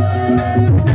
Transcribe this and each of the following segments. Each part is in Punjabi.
Música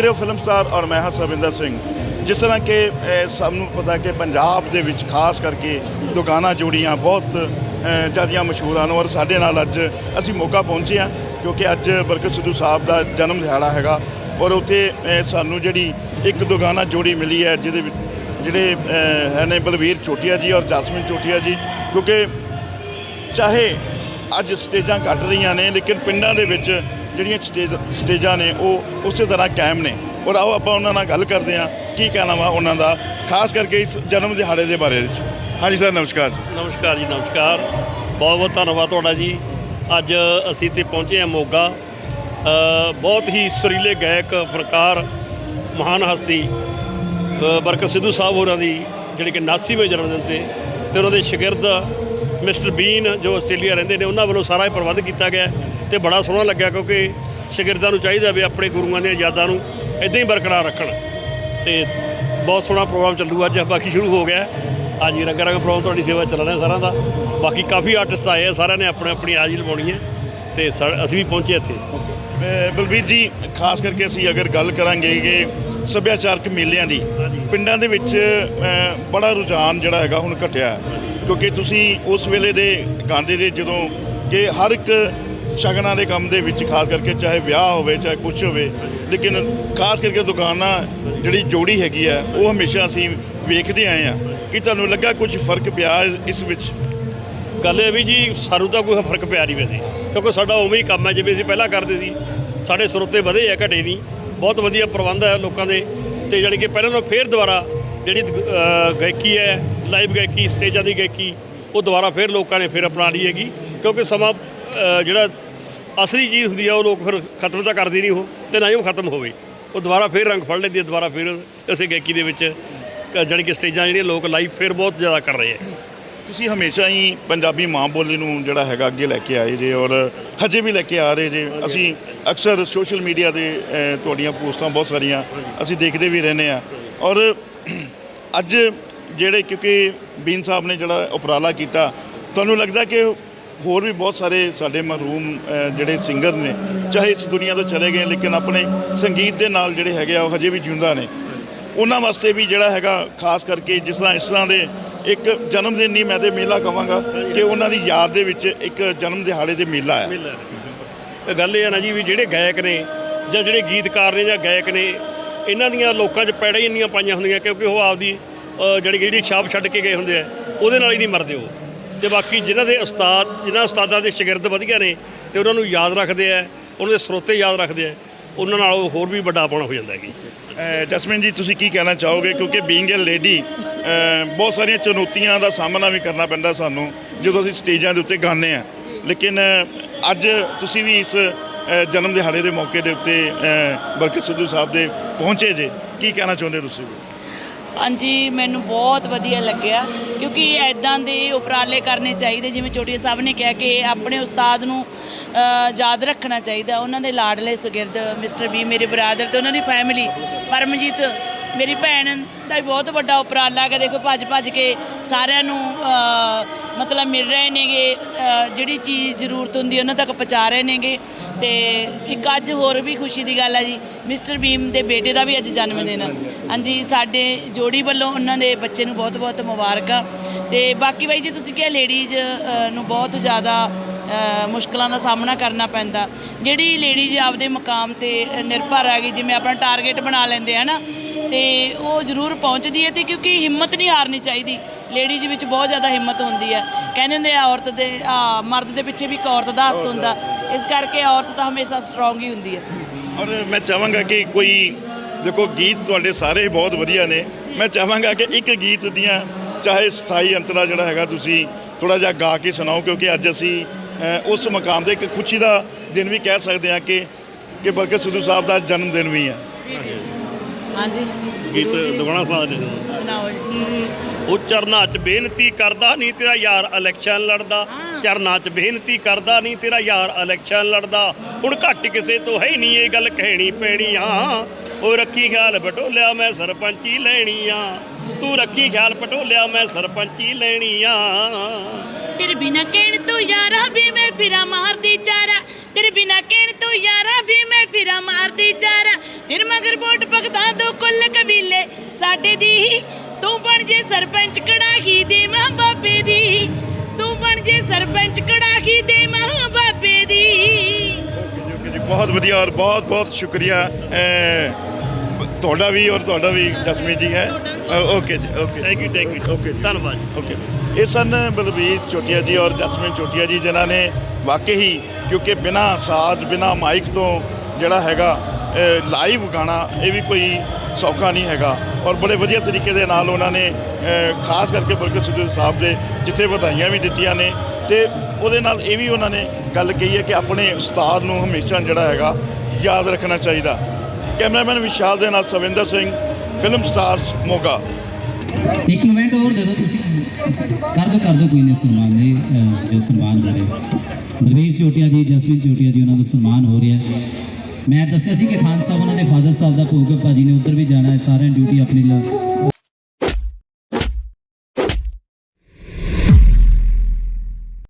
ਦੇਖ ਰਹੇ ਹੋ ਫਿਲਮ ਸਟਾਰ ਔਰ ਮੈਂ ਹਾਂ ਸਰਵਿੰਦਰ ਸਿੰਘ। ਜਿਸ ਤਰ੍ਹਾਂ ਕਿ ਅਹ, ਸਭ ਨੂੰ ਪਤਾ ਕਿ ਪੰਜਾਬ ਦੇ ਵਿੱਚ ਖਾਸ ਕਰਕੇ ਦੁਕਾਨਾਂ ਜੋੜੀਆਂ ਬਹੁਤ ਜ਼ਿਆਦੀਆਂ ਮਸ਼ਹੂਰ ਹਨ ਔਰ ਸਾਡੇ ਨਾਲ ਅੱਜ ਅਸੀਂ ਮੌਕਾ ਪਹੁੰਚੇ ਹਾਂ ਕਿਉਂਕਿ ਅੱਜ ਬਰਕਤ ਸਿੱਧੂ ਸਾਹਿਬ ਦਾ ਜਨਮ ਦਿਹਾੜਾ ਹੈਗਾ ਔਰ ਉੱਥੇ ਸਾਨੂੰ ਜਿਹੜੀ ਇੱਕ ਦੁਕਾਨਾ ਜੋੜੀ ਮਿਲੀ ਹੈ ਜਿਹਦੇ ਵਿੱਚ ਜਿਹੜੇ ਹੈ ਨੇ ਬਲਵੀਰ ਚੋਟੀਆ ਜੀ ਔਰ ਜਸਮੀਨ ਚੋਟੀਆ ਜੀ ਕਿਉਂਕਿ ਚਾਹੇ ਅੱਜ ਸਟੇਜਾਂ ਘਟ ਰਹੀਆਂ ਨੇ ਲੇਕਿਨ ਪਿੰਡਾਂ ਦੇ ਵਿੱਚ ਜਿਹੜੀਆਂ ਸਟੇਜ ਸਟੇਜਾਂ ਨੇ ਉਹ ਉਸੇ ਤਰ੍ਹਾਂ ਕਾਇਮ ਨੇ। ਔਰ ਆਓ ਆਪਾਂ ਉਹਨਾਂ ਨਾਲ ਗੱਲ ਕਰਦੇ ਹਾਂ ਕੀ ਕਹਿਣਾ ਵਾ ਉਹਨਾਂ ਦਾ ਖਾਸ ਕਰਕੇ ਇਸ ਜਨਮ ਦਿਹਾੜੇ ਦੇ ਬਾਰੇ ਵਿੱਚ। ਹਾਂਜੀ ਸਰ ਨਮਸਕਾਰ। ਨਮਸਕਾਰ ਜੀ ਨਮਸਕਾਰ। ਬਹੁਤ ਬਹੁਤ ਧੰਨਵਾਦ ਤੁਹਾਡਾ ਜੀ। ਅੱਜ ਅਸੀਂ ਇੱਥੇ ਪਹੁੰਚੇ ਹਾਂ ਮੋਗਾ। ਬਹੁਤ ਹੀ ਸੁਰੀਲੇ ਗਾਇਕ ਫਨਕਾਰ ਮਹਾਨ ਹਸਤੀ ਅ, ਬਰਕਤ ਸਿੱਧੂ ਸਾਹਿਬ ਹੋਰਾਂ ਦੀ ਜਿਹੜੇ ਕਿ 89ਵੇਂ ਜਨਮ ਦਿਨ ਤੇ ਤੇ ਉਹਨਾਂ ਦੇ ਸ਼ਾਗਿਰਦ ਮਿਸਟਰ ਬੀਨ ਜੋ ਆਸਟ੍ਰੇਲੀਆ ਰਹਿੰਦੇ ਨੇ ਉਹਨਾਂ ਵੱਲੋਂ ਸਾਰਾ ਇਹ ਪ੍ਰਬੰਧ ਕੀਤਾ ਗਿਆ ਤੇ ਬੜਾ ਸੋਹਣਾ ਲੱਗਿਆ ਕਿਉਂਕਿ ਸ਼ਾਗਿਰਦਾਂ ਨੂੰ ਚਾਹੀਦਾ ਵੀ ਆਪਣੇ ਗੁਰੂਆਂ ਦੀਆਂ ਯਾਦਾਂ ਨੂੰ ਇਦਾਂ ਹੀ ਬਰਕਰਾਰ ਰੱਖਣ। ਤੇ ਬਹੁਤ ਸੋਹਣਾ ਪ੍ਰੋਗਰਾਮ ਚੱਲੂ ਅੱਜ ਬਾਕੀ ਸ਼ੁਰੂ ਹੋ ਗਿਆ ਅੱਜ ਹੀ ਰੰਗ ਰੰਗ ਪ੍ਰੋਗਰਾਮ ਤੁਹਾਡੀ ਸੇਵਾ ਚੱਲ ਰਿਹਾ ਸਾਰਿਆਂ ਦਾ। ਬਾਕੀ ਕਾਫੀ ਆਰਟਿਸਟ ਆਏ ਆ ਸਾਰਿਆਂ ਨੇ ਆਪਣੇ ਆਪਣੀ ਹਾਜ਼ਰੀ ਲਵਾਉਣੀ ਹੈ ਤੇ ਅਸੀਂ ਵੀ ਪਹੁੰਚੇ ਇੱਥੇ। ਬਲਬੀਰ ਜੀ ਖਾਸ ਕਰਕੇ ਅਸੀਂ ਅਗਰ ਗੱਲ ਕਰਾਂਗੇ ਕਿ ਸੱਭਿਆਚਾਰਕ ਮੇਲਿਆਂ ਦੀ ਪਿੰਡਾਂ ਦੇ ਵਿੱਚ ਬੜਾ ਰੁਝਾਨ ਜਿਹੜਾ ਹੈਗਾ ਹੁਣ ਘਟਿਆ। ਕਿਉਂਕਿ ਤੁਸੀਂ ਉਸ ਵੇਲੇ ਦੇ ਗਾਉਂਦੇ ਦੇ ਜਦੋਂ ਕਿ ਹਰ ਇੱਕ ਸ਼ਗਨਾਂ ਦੇ ਕੰਮ ਦੇ ਵਿੱਚ ਖਾਸ ਕਰਕੇ ਚਾਹੇ ਵਿਆਹ ਹੋਵੇ, ਚਾਹੇ ਕੁਝ ਹੋਵੇ, ਲੇਕਿਨ ਖਾਸ ਕਰਕੇ ਦੁਕਾਨਾਂ ਜਿਹੜੀ ਜੋੜੀ ਹੈਗੀ ਹੈ ਉਹ ਹਮੇਸ਼ਾ ਅਸੀਂ ਵੇਖਦੇ ਆਏ ਆ। ਕਿ ਤੁਹਾਨੂੰ ਲੱਗਾ ਕੁਝ ਫ਼ਰਕ ਪਿਆ ਇਸ ਵਿੱਚ? ਗੱਲ ਇਹ ਵੀ ਜੀ, ਸਾਨੂੰ ਤਾਂ ਕੋਈ ਫ਼ਰਕ ਪਿਆ ਨਹੀਂ ਵੈਸੇ। ਕਿਉਂਕਿ ਸਾਡਾ ਉਵੇਂ ਹੀ ਕੰਮ ਹੈ, ਜਿਵੇਂ ਅਸੀਂ ਪਹਿਲਾਂ ਕਰਦੇ ਸੀ। ਸਾਡੇ ਸਰੋਤੇ ਵਧੇ ਆ, ਘਟੇ ਨਹੀਂ। ਬਹੁਤ ਵਧੀਆ ਪ੍ਰਬੰਧ ਹੈ ਲੋਕਾਂ ਦੇ। ਤੇ ਜਾਣੀ ਕਿ ਪਹਿਲਾਂ ਨਾਲੋਂ ਫੇਰ ਦੁਬਾਰਾ ਜਿਹੜੀ ਗਾਇਕੀ ਹੈ ਲਾਈਵ ਗਾਇਕੀ ਸਟੇਜਾਂ ਦੀ ਗਾਇਕੀ ਉਹ ਦੁਬਾਰਾ ਫੇਰ ਲੋਕਾਂ ਨੇ ਫਿਰ ਅਪਣਾ ਲਈ ਹੈਗੀ ਕਿਉਂਕਿ ਸਮਾਂ ਜਿਹੜਾ ਅਸਲੀ ਚੀਜ਼ ਹੁੰਦੀ ਆ ਉਹ ਲੋਕ ਫਿਰ ਖਤਮ ਤਾਂ ਕਰਦੇ ਨਹੀਂ ਉਹ ਤੇ ਨਾ ਹੀ ਉਹ ਖਤਮ ਹੋਵੇ। ਉਹ ਦੁਬਾਰਾ ਫੇਰ ਰੰਗ ਫੜ ਲੈਂਦੀ ਹੈ ਦੁਬਾਰਾ ਫੇਰ ਇਸੇ ਗਾਇਕੀ ਦੇ ਵਿੱਚ ਜਾਣੀ ਕਿ ਸਟੇਜਾਂ ਜਿਹੜੀਆਂ ਲੋਕ ਲਾਈਵ ਫੇਰ ਬਹੁਤ ਜ਼ਿਆਦਾ ਕਰ ਰਹੇ ਆ। ਤੁਸੀਂ ਹਮੇਸ਼ਾ ਹੀ ਪੰਜਾਬੀ ਮਾਂ ਬੋਲੀ ਨੂੰ ਜਿਹੜਾ ਹੈਗਾ ਅੱਗੇ ਲੈ ਕੇ ਆਏ ਜੇ ਔਰ ਹਜੇ ਵੀ ਲੈ ਕੇ ਆ ਰਹੇ ਜੇ। ਅਸੀਂ ਅਕਸਰ ਸੋਸ਼ਲ ਮੀਡੀਆ ਤੇ ਤੁਹਾਡੀਆਂ ਪੋਸਟਾਂ ਬਹੁਤ ਸਾਰੀਆਂ ਅਸੀਂ ਦੇਖਦੇ ਵੀ ਰਹਿੰਦੇ ਆ। ਔਰ ਅੱਜ ਜਿਹੜੇ ਕਿਉਂਕਿ ਬੀਨ ਸਾਹਿਬ ਨੇ ਜਿਹੜਾ ਉਪਰਾਲਾ ਕੀਤਾ, ਤੁਹਾਨੂੰ ਲੱਗਦਾ ਕਿ ਹੋਰ ਵੀ ਬਹੁਤ ਸਾਰੇ ਸਾਡੇ ਮਰਹੂਮ ਜਿਹੜੇ ਸਿੰਗਰ ਨੇ, ਚਾਹੇ ਇਸ ਦੁਨੀਆ ਤੋਂ ਚਲੇ ਗਏ ਲੇਕਿਨ ਆਪਣੇ ਸੰਗੀਤ ਦੇ ਨਾਲ ਜਿਹੜੇ ਹੈਗੇ ਆ, ਉਹ ਹਜੇ ਵੀ ਜਿਉਂਦਾ ਨੇ। ਉਹਨਾਂ ਵਾਸਤੇ ਵੀ ਜਿਹੜਾ ਹੈਗਾ, ਖਾਸ ਕਰਕੇ ਜਿਸ ਤਰ੍ਹਾਂ, ਇਸ ਤਰ੍ਹਾਂ ਦੇ ਇੱਕ ਜਨਮ ਦਿਨ ਨਹੀਂ, ਮੈਂ ਤੇ ਮੇਲਾ ਕਵਾਂਗਾ ਕਿ ਉਹਨਾਂ ਦੀ ਯਾਦ ਦੇ ਵਿੱਚ ਇੱਕ ਜਨਮ ਦਿਹਾੜੇ ਤੇ ਮੇਲਾ ਹੈ। ਗੱਲ ਇਹ ਹੈ ਨਾ ਜੀ ਵੀ ਜਿਹੜੇ ਗਾਇਕ ਨੇ ਜਾਂ ਜਿਹੜੇ ਗੀਤਕਾਰ ਨੇ ਜਾਂ ਗਾਇਕ ਨੇ ਇਹਨਾਂ ਦੀਆਂ ਲੋਕਾਂ 'ਚ ਪੈੜਾਂ ਹੀ ਇੰਨੀਆਂ ਪਾਈਆਂ ਹੁੰਦੀਆਂ ਕਿਉਂਕਿ ਉਹ ਆਪਦੀ ਅ, ਜਿਹੜੀ ਜਿਹੜੀ ਛਾਪ ਛੱਡ ਕੇ ਗਏ ਹੁੰਦੇ ਆ ਉਹਦੇ ਨਾਲ ਹੀ ਨਹੀਂ ਮਰਦੇ ਉਹ। ਤੇ ਬਾਕੀ ਜਿਨ੍ਹਾਂ ਦੇ ਉਸਤਾਦ ਜਿਨ੍ਹਾਂ ਉਸਤਾਦਾਂ ਦੇ ਸ਼ਾਗਿਰਦ ਵਧੀਆ ਨੇ ਤੇ ਉਹਨਾਂ ਨੂੰ ਯਾਦ ਰੱਖਦੇ ਆ ਉਹਨਾਂ ਦੇ ਸਰੋਤੇ ਯਾਦ ਰੱਖਦੇ ਆ ਉਹਨਾਂ ਨਾਲ ਹੋਰ ਵੀ ਵੱਡਾ ਆਪਣਾ ਹੋ ਜਾਂਦਾ ਹੈਗੀ ਅਹ ਜਸਮੀਨ ਜੀ ਤੁਸੀਂ ਕੀ ਕਹਿਣਾ ਚਾਹੋਗੇ? ਕਿਉਂਕਿ ਬੀਇੰਗ ਅ ਲੇਡੀ ਬਹੁਤ ਸਾਰੀਆਂ ਚੁਣੌਤੀਆਂ ਦਾ ਸਾਹਮਣਾ ਵੀ ਕਰਨਾ ਪੈਂਦਾ ਸਾਨੂੰ ਜਦੋਂ ਅਸੀਂ ਸਟੇਜਾਂ ਦੇ ਉੱਤੇ ਗਾਉਂਦੇ ਆ। ਲੇਕਿਨ ਅੱਜ ਤੁਸੀਂ ਵੀ ਇਸ ਜਨਮ ਦਿਹਾੜੇ ਦੇ ਮੌਕੇ ਦੇ ਉੱਤੇ ਅਹ, ਬਰਕਤ ਸਿੱਧੂ ਸਾਹਿਬ ਦੇ ਪਹੁੰਚੇ ਜੇ। ਕੀ ਕਹਿਣਾ ਚਾਹੁੰਦੇ ਤੁਸੀਂ? ਹਾਂਜੀ ਮੈਨੂੰ ਬਹੁਤ ਵਧੀਆ ਲੱਗਿਆ ਕਿਉਂਕਿ ਐਦਾਂ ਦੇ ਉਪਰਾਲੇ ਕਰਨੇ ਚਾਹੀਦੇ ਜਿਵੇਂ ਚੋਟੀਆ ਸਾਹਿਬ ਨੇ ਕਿਹਾ ਕਿ ਆਪਣੇ ਉਸਤਾਦ ਨੂੰ ਯਾਦ ਰੱਖਣਾ ਚਾਹੀਦਾ ਉਹਨਾਂ ਦੇ ਲਾਡਲੇ ਸੁਗਿਰਦ ਮਿਸਟਰ ਬੀ ਮੇਰੇ ਬਰਾਦਰ ਤੇ ਉਹਨਾਂ ਦੀ ਫੈਮਿਲੀ ਪਰਮਜੀਤ ਮੇਰੀ ਭੈਣ ਦਾ ਵੀ ਬਹੁਤ ਵੱਡਾ ਉਪਰਾਲਾ ਹੈ ਦੇਖੋ ਭੱਜ ਭੱਜ ਕੇ ਸਾਰਿਆਂ ਨੂੰ ਮਤਲਬ ਮਿਲ ਰਹੇ ਨੇਗੇ। ਜਿਹੜੀ ਚੀਜ਼ ਜ਼ਰੂਰਤ ਹੁੰਦੀ ਉਹਨਾਂ ਤੱਕ ਪਹੁੰਚਾ ਰਹੇ ਨੇਗੇ। ਤੇ ਇੱਕ ਅੱਜ ਹੋਰ ਵੀ ਖੁਸ਼ੀ ਦੀ ਗੱਲ ਹੈ ਜੀ ਮਿਸਟਰ ਬੀਮ ਦੇ ਬੇਟੇ ਦਾ ਵੀ ਅੱਜ ਜਨਮ ਦਿਨ ਹੈ ਹਾਂਜੀ ਸਾਡੇ ਜੋੜੀ ਵੱਲੋਂ ਉਹਨਾਂ ਦੇ ਬੱਚੇ ਨੂੰ ਬਹੁਤ ਬਹੁਤ ਮੁਬਾਰਕਾਂ। ਤੇ ਬਾਕੀ ਬਾਈ ਜੀ ਤੁਸੀਂ ਕਿਹਾ ਲੇਡੀਜ਼ ਨੂੰ ਬਹੁਤ ਜ਼ਿਆਦਾ ਮੁਸ਼ਕਲਾਂ ਦਾ ਸਾਹਮਣਾ ਕਰਨਾ ਪੈਂਦਾ। ਜਿਹੜੀ ਲੇਡੀਜ਼ ਆਪਦੇ ਮੁਕਾਮ ਤੇ ਅ, ਨਿਰਭਰ ਹੈਗੀ ਜਿਵੇਂ ਆਪਣਾ ਟਾਰਗੇਟ ਬਣਾ ਲੈਂਦੇ ਆ ਨਾ ਤੇ ਉਹ ਜ਼ਰੂਰ ਪਹੁੰਚਦੀ ਹੈ ਤੇ ਕਿਉਂਕਿ ਹਿੰਮਤ ਨਹੀਂ ਹਾਰਨੀ ਚਾਹੀਦੀ। ਲੇਡੀਜ਼ ਵਿੱਚ ਬਹੁਤ ਜ਼ਿਆਦਾ ਹਿੰਮਤ ਹੁੰਦੀ ਹੈ। ਕਹਿੰਦੇ ਹੁੰਦੇ ਆ ਔਰਤ ਦੇ ਆ ਮਰਦ ਦੇ ਪਿੱਛੇ ਵੀ ਇੱਕ ਔਰਤ ਦਾ ਹੱਥ ਹੁੰਦਾ। ਇਸ ਕਰਕੇ ਔਰਤ ਤਾਂ ਹਮੇਸ਼ਾ ਸਟਰੋਂਗ ਹੀ ਹੁੰਦੀ ਹੈ। ਔਰ ਮੈਂ ਚਾਹਾਂਗਾ ਕਿ ਕੋਈ ਦੇਖੋ ਗੀਤ ਤੁਹਾਡੇ ਸਾਰੇ ਹੀ ਬਹੁਤ ਵਧੀਆ ਨੇ। ਮੈਂ ਚਾਹਾਂਗਾ ਕਿ ਇੱਕ ਗੀਤ ਦੀਆਂ ਚਾਹੇ ਸਥਾਈ ਅੰਤਰਾ ਜਿਹੜਾ ਹੈਗਾ ਤੁਸੀਂ ਥੋੜਾ ਜਿਹਾ ਗਾ ਕੇ ਸੁਣਾਓ ਕਿਉਂਕਿ ਅੱਜ ਅਸੀਂ ਉਸ ਮਕਾਮ ਤੇ ਇੱਕ ਖੁਸ਼ੀ ਦਾ ਦਿਨ ਵੀ ਕਹਿ ਸਕਦੇ ਹਾਂ ਕਿ ਕਿ ਬਲਕਿ ਸਿੱਧੂ ਸਾਹਿਬ ਦਾ ਜਨਮ ਦਿਨ ਵੀ ਹੈ। ਜੀ ਜੀ। ਹਾਂਜੀ ਗੀਤ ਜ਼ਰੂਰ ਜੀ। ਦੁਗਣਾ ਸੁਣਾ ਦੇ ਸੁਣਾਓ ਜੀ। ਉਹ ਚਰਨਾਂ 'ਚ ਬੇਨਤੀ ਕਰਦਾ ਨਹੀਂ ਤੇਰਾ ਯਾਰ ਇਲੈਕਸ਼ਨ ਲੜਦਾ। ਚਰਨਾਂ 'ਚ ਬੇਨਤੀ ਕਰਦਾ ਨਹੀਂ ਤੇਰਾ ਯਾਰ ਇਲੈਕਸ਼ਨ ਲੜਦਾ। ਹੁਣ ਘੱਟ ਕਿਸੇ ਤੋਂ ਹੈ ਨਹੀਂ ਇਹ ਗੱਲ ਕਹਿਣੀ ਪੈਣੀ ਆ। ਉਹ ਰੱਖੀ ਖਿਆਲ ਬਟੋਲਿਆ ਮੈਂ ਸਰਪੰਚੀ ਲੈਣੀ ਆ। ਤੂੰ ਰੱਖੀ ਖਿਆਲ ਪਟੋਲਿਆ ਮੈਂ ਸਰਪੰਚੀ ਲੈਣੀ ਆ। ਤੇਰੇ ਬਿਨਾ ਕਹਿਣ ਤੂੰ ਯਾਰਾ ਵੀ ਮੈਂ ਫਿਰਾਂ ਮਾਰਦੀ ਚਾਰਾ। ਤੇਰੇ ਬਿਨਾ ਕਹਿਣ ਤੂੰ ਯਾਰਾ ਵੀ ਮੈਂ ਫਿਰਾਂ ਮਾਰਦੀ ਚਾਰਾ। ਤੇਰੇ ਮਗਰ ਵੋਟ ਦੋ ਕੁੱਲ ਕਬੀਲੇ। ਸਾਡੇ ਦੀ ਤੂੰ ਬਣ ਜੇ ਸਰਪੰਚ ਕੜਾਹੀ ਦੇ ਮਾਂ ਬਾਪੇ ਦੀ। ਤੂੰ ਬਣ ਜੇ ਸਰਪੰਚ ਕੜਾਹੀ ਦੇ ਮਾਂ ਬਾਪੇ ਦੀ ਬਹੁਤ ਵਧੀਆ ਔਰ ਬਹੁਤ ਬਹੁਤ ਸ਼ੁਕਰੀਆ। ਤੁਹਾਡਾ ਵੀ ਔਰ ਤੁਹਾਡਾ ਵੀ ਜਸਮੀਤ ਜੀ ਹੈ। ਓਕੇ ਜੀ okay thank you thank you okay ਧੰਨਵਾਦ ਓਕੇ। ਇਹ ਸਨ ਬਲਬੀਰ ਚੋਟੀਆ ਜੀ ਔਰ ਜਸਮੀਨ ਚੋਟੀਆ ਜੀ ਜਿਨ੍ਹਾਂ ਨੇ ਵਾਕਈ ਹੀ ਕਿਉਂਕਿ ਬਿਨਾ ਸਾਜ਼ ਬਿਨਾ ਮਾਈਕ ਤੋਂ ਜਿਹੜਾ ਹੈਗਾ ਲਾਈਵ ਗਾਣਾ, ਇਹ ਵੀ ਕੋਈ ਸੌਖਾ ਨਹੀਂ ਹੈਗਾ। ਔਰ ਬੜੇ ਵਧੀਆ ਤਰੀਕੇ ਦੇ ਨਾਲ ਉਹਨਾਂ ਨੇ ਖਾਸ ਕਰਕੇ ਬਲਕਿ ਸਿੱਧੂ ਸਾਹਿਬ ਦੇ ਜਿੱਥੇ ਵਧਾਈਆਂ ਵੀ ਦਿੱਤੀਆਂ ਨੇ, ਤੇ ਉਹਦੇ ਨਾਲ ਇਹ ਵੀ ਉਹਨਾਂ ਨੇ ਗੱਲ ਕਹੀ ਹੈ ਕਿ ਆਪਣੇ ਉਸਤਾਦ ਨੂੰ ਹਮੇਸ਼ਾ ਜਿਹੜਾ ਹੈਗਾ ਯਾਦ ਰੱਖਣਾ ਚਾਹੀਦਾ। ਕੈਮਰਾਮੈਨ ਵਿਸ਼ਾਲ ਦੇ ਨਾਲ ਸਵਿੰਦਰ ਸਿੰਘ, ਫਿਲਮ ਸਟਾਰਸ, ਮੋਗਾ। ਇੱਕ ਇਵੈਂਟ ਹੋਰ ਦੇ ਦਿਓ ਤੁਸੀਂ। ਕਰ ਦੋ ਕਰ ਦੋ ਕੋਈ ਨਹੀਂ, ਸਨਮਾਨ ਜੀ ਜੋ ਸਨਮਾਨ ਹੋ ਰਿਹਾ। ਬਲਵੀਰ ਚੋਟੀਆ ਜੀ ਜਸਮੀਨ ਚੋਟੀਆ ਜੀ, ਉਹਨਾਂ ਦਾ ਸਨਮਾਨ ਹੋ ਰਿਹਾ ਮੈਂ ਦੱਸਿਆ ਸੀ ਕਿ ਖਾਨ ਸਾਹਿਬ, ਉਹਨਾਂ ਦੇ ਫਾਦਰ ਸਾਹਿਬ ਦਾ ਭੋਗ ਭਾਜੀ ਨੇ ਉੱਧਰ ਵੀ ਜਾਣਾ ਹੈ, ਸਾਰਿਆਂ ਡਿਊਟੀ ਆਪਣੀ ਲ-